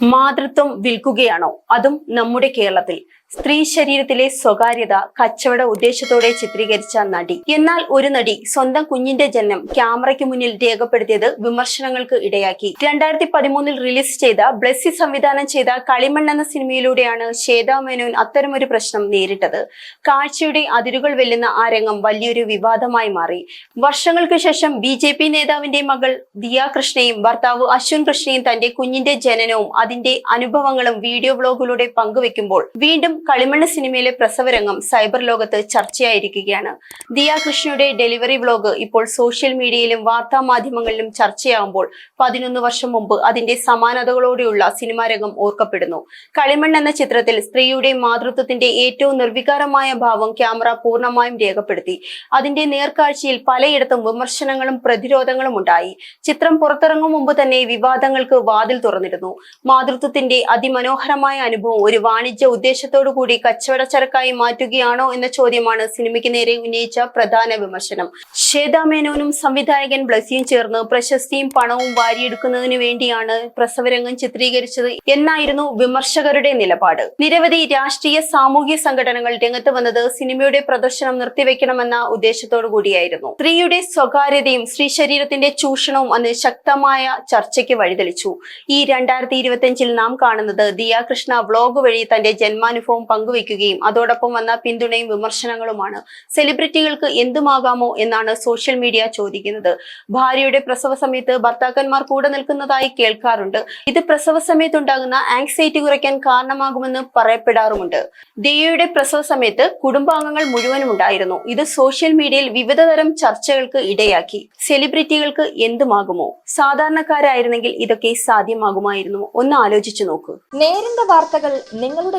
മാതൃത്വം വിൽക്കുകയാണോ? അതും നമ്മുടെ കേരളത്തിൽ. സ്ത്രീ ശരീരത്തിലെ സ്വകാര്യത കച്ചവട ഉദ്ദേശത്തോടെ ചിത്രീകരിച്ച നടി. എന്നാൽ ഒരു നടി സ്വന്തം കുഞ്ഞിന്റെ ജനനം ക്യാമറയ്ക്ക് മുന്നിൽ രേഖപ്പെടുത്തിയത് വിമർശനങ്ങൾക്ക് ഇടയാക്കി. രണ്ടായിരത്തി പതിമൂന്നിൽ റിലീസ് ചെയ്ത ബ്ലസ്സി സംവിധാനം ചെയ്ത കളിമൺ എന്ന സിനിമയിലൂടെയാണ് ശ്വേതാ മേനോൻ അത്തരമൊരു പ്രശ്നം നേരിട്ടത്. കാഴ്ചയുടെ അതിരുകൾ വെല്ലുന്ന ആ രംഗം വലിയൊരു വിവാദമായി മാറി. വർഷങ്ങൾക്ക് ശേഷം ബി ജെ പി നേതാവിന്റെ മകൾ ദിയ കൃഷ്ണയും ഭർത്താവ് അശ്വിൻ കൃഷ്ണയും തന്റെ കുഞ്ഞിന്റെ ജനനവും അതിന്റെ അനുഭവങ്ങളും വീഡിയോ ബ്ലോഗിലൂടെ പങ്കുവെക്കുമ്പോൾ വീണ്ടും കളിമണ്ണ് സിനിമയിലെ പ്രസവരംഗം സൈബർ ലോകത്ത് ചർച്ചയായിരിക്കുകയാണ്. ദിയ കൃഷ്ണയുടെ ഡെലിവറി വ്ലോഗ് ഇപ്പോൾ സോഷ്യൽ മീഡിയയിലും വാർത്താ മാധ്യമങ്ങളിലും ചർച്ചയാവുമ്പോൾ പതിനൊന്ന് വർഷം മുമ്പ് അതിന്റെ സമാനതകളോടെയുള്ള സിനിമാ രംഗം ഓർക്കപ്പെടുന്നു. കളിമണ്ണ് എന്ന ചിത്രത്തിൽ സ്ത്രീയുടെ മാതൃത്വത്തിന്റെ ഏറ്റവും നിർവികാരമായ ഭാവം ക്യാമറ പൂർണമായും രേഖപ്പെടുത്തി. അതിന്റെ നേർക്കാഴ്ചയിൽ പലയിടത്തും വിമർശനങ്ങളും പ്രതിരോധങ്ങളും ഉണ്ടായി. ചിത്രം പുറത്തിറങ്ങും മുമ്പ് തന്നെ വിവാദങ്ങൾക്ക് വാതിൽ തുറന്നിരുന്നു മാതൃത്വത്തിന്റെ അതിമനോഹരമായ അനുഭവം ഒരു വാണിജ്യ ഉദ്ദേശത്തോടു കൂടി കച്ചവട ചരക്കായി മാറ്റുകയാണോ എന്ന ചോദ്യമാണ് സിനിമയ്ക്ക് നേരെ ഉന്നയിച്ച പ്രധാന വിമർശനം. ശ്വേതാ മേനോനും സംവിധായകൻ ബ്ലസിയും ചേർന്ന് പ്രശസ്തിയും പണവും വാരിയെടുക്കുന്നതിന് വേണ്ടിയാണ് പ്രസവരംഗം ചിത്രീകരിച്ചത് എന്നായിരുന്നു വിമർശകരുടെ നിലപാട്. നിരവധി രാഷ്ട്രീയ സാമൂഹ്യ സംഘടനകൾ രംഗത്ത് വന്നത് സിനിമയുടെ പ്രദർശനം നിർത്തിവെക്കണമെന്ന ഉദ്ദേശത്തോടു കൂടിയായിരുന്നു സ്ത്രീയുടെ സ്വകാര്യതയും സ്ത്രീ ശരീരത്തിന്റെ ചൂഷണവും അന്ന് ശക്തമായ ചർച്ചയ്ക്ക് വഴിതെളിച്ചു. ഈ രണ്ടായിരത്തി ഇരുപത്തിയഞ്ചിൽ നാം കാണുന്നത് ദിയാകൃഷ്ണ വ്ലോഗ് വഴി തന്റെ ജന്മാനുഭവം പങ്കുവയ്ക്കുകയും അതോടൊപ്പം വന്ന പിന്തുണയും വിമർശനങ്ങളുമാണ്. സെലിബ്രിറ്റികൾക്ക് എന്തുമാകാമോ എന്നാണ് സോഷ്യൽ മീഡിയ ചോദിക്കുന്നത്. ഭാര്യയുടെ പ്രസവ സമയത്ത് ഭർത്താക്കന്മാർ കൂടെ നിൽക്കുന്നതായി കേൾക്കാറുണ്ട്. ഇത് പ്രസവ സമയത്തുണ്ടാകുന്ന ആങ്സൈറ്റി കുറയ്ക്കാൻ കാരണമാകുമെന്ന് പറയപ്പെടാറുമുണ്ട്. ദിയയുടെ പ്രസവ സമയത്ത് കുടുംബാംഗങ്ങൾ മുഴുവനും ഉണ്ടായിരുന്നു. ഇത് സോഷ്യൽ മീഡിയയിൽ വിവിധതരം ചർച്ചകൾക്ക് ഇടയാക്കി. സെലിബ്രിറ്റികൾക്ക് എന്തുമാകുമോ? സാധാരണക്കാരായിരുന്നെങ്കിൽ ഇതൊക്കെ സാധ്യമാകുമായിരുന്നു. ഒന്ന് ആലോചിച്ചു നോക്കൂ. നേരിന്റെ വാർത്തകൾ നിങ്ങളുടെ